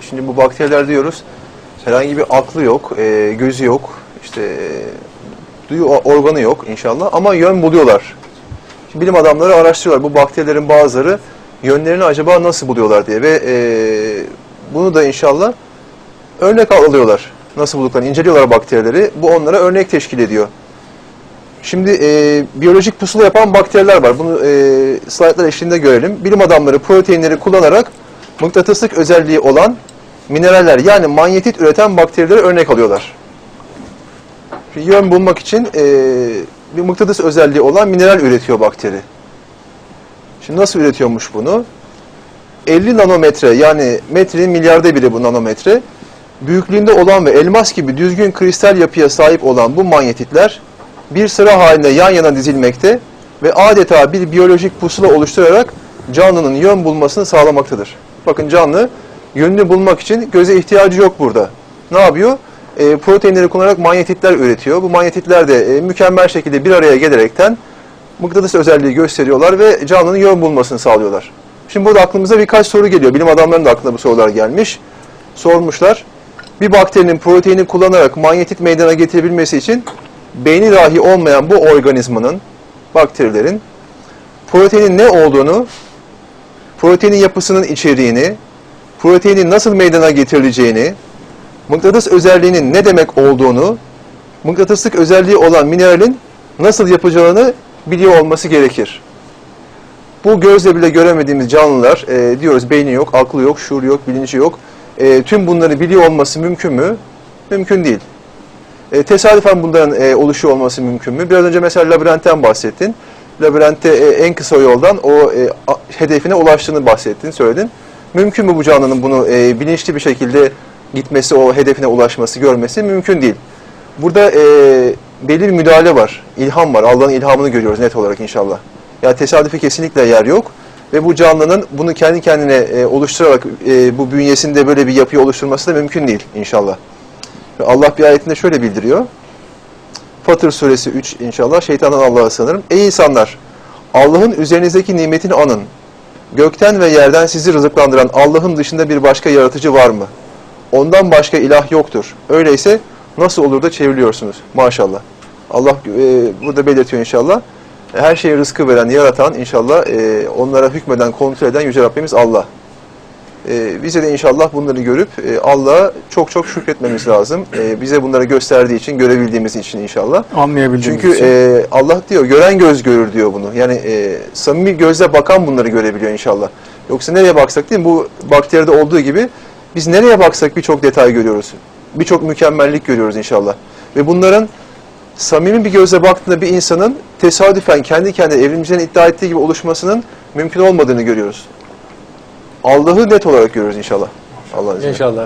Şimdi bu bakteriler diyoruz herhangi bir aklı yok, e, gözü yok, işte e, duyu organı yok inşallah ama yön buluyorlar. Şimdi bilim adamları araştırıyorlar bu bakterilerin bazıları yönlerini acaba nasıl buluyorlar diye ve e, bunu da inşallah örnek alıyorlar. Nasıl bulduklarını inceliyorlar bakterileri. Bu onlara örnek teşkil ediyor. Şimdi e, biyolojik pusula yapan bakteriler var. Bunu e, slaytlar eşliğinde görelim. Bilim adamları proteinleri kullanarak mıknatıslık özelliği olan mineraller yani manyetit üreten bakterileri örnek alıyorlar. Şimdi yön bulmak için e, bir mıknatıs özelliği olan mineral üretiyor bakteri. Şimdi nasıl üretiyormuş bunu? 50 nanometre yani metrenin milyarda biri bu nanometre. Büyüklüğünde olan ve elmas gibi düzgün kristal yapıya sahip olan bu manyetitler bir sıra halinde yan yana dizilmekte ve adeta bir biyolojik pusula oluşturarak canlının yön bulmasını sağlamaktadır. Bakın canlı yönünü bulmak için göze ihtiyacı yok burada. Ne yapıyor? E, proteinleri kullanarak manyetitler üretiyor. Bu manyetitler de e, mükemmel şekilde bir araya gelerekten mıknatıs özelliği gösteriyorlar ve canlının yön bulmasını sağlıyorlar. Şimdi burada aklımıza birkaç soru geliyor. Bilim adamlarının da aklına bu sorular gelmiş. Sormuşlar. Bir bakterinin proteini kullanarak manyetit meydana getirebilmesi için beyni dahi olmayan bu organizmanın, bakterilerin proteinin ne olduğunu, proteinin yapısının içeriğini, proteinin nasıl meydana getirileceğini, mıknatıs özelliğinin ne demek olduğunu, mıknatıslık özelliği olan mineralin nasıl yapacağını biliyor olması gerekir. Bu gözle bile göremediğimiz canlılar, e, diyoruz beyni yok, aklı yok, şuur yok, bilinci yok. E, tüm bunları biliyor olması mümkün mü? Mümkün değil. E, tesadüfen bunların e, oluşuyor olması mümkün mü? Biraz önce mesela labirentten bahsettin. Labirentte e, en kısa yoldan o e, hedefine ulaştığını bahsettin, söyledin. Mümkün mü bu canlının bunu e, bilinçli bir şekilde gitmesi, o hedefine ulaşması, görmesi mümkün değil. Burada belli bir müdahale var, ilham var. Allah'ın ilhamını görüyoruz net olarak inşallah. Yani tesadüfe kesinlikle yer yok. Ve bu canlının bunu kendi kendine e, oluşturarak e, bu bünyesinde böyle bir yapıyı oluşturması da mümkün değil inşallah. Allah bir ayetinde şöyle bildiriyor. Fatır suresi 3 inşallah şeytandan Allah'a sanırım. Ey insanlar! Allah'ın üzerinizdeki nimetini anın. Gökten ve yerden sizi rızıklandıran Allah'ın dışında bir başka yaratıcı var mı? Ondan başka ilah yoktur. Öyleyse nasıl olur da çevriliyorsunuz? Maşallah. Allah e, burada belirtiyor inşallah. Her şeye rızkı veren, yaratan inşallah e, onlara hükmeden, kontrol eden Yüce Rabbimiz Allah. E, bize de inşallah bunları görüp e, Allah'a çok çok şükretmemiz lazım. E, bize bunları gösterdiği için, görebildiğimiz için inşallah. Anlayabildiğimiz Çünkü için. e, Allah diyor, gören göz görür diyor bunu. Yani e, samimi gözle bakan bunları görebiliyor inşallah. Yoksa nereye baksak değil mi? Bu bakteride olduğu gibi biz nereye baksak birçok detay görüyoruz. Birçok mükemmellik görüyoruz inşallah. Ve bunların samimi bir gözle baktığında bir insanın tesadüfen kendi kendine evrimcilerin iddia ettiği gibi oluşmasının mümkün olmadığını görüyoruz. Allah'ı net olarak görüyoruz inşallah. Allah'ın izniyle. İnşallah.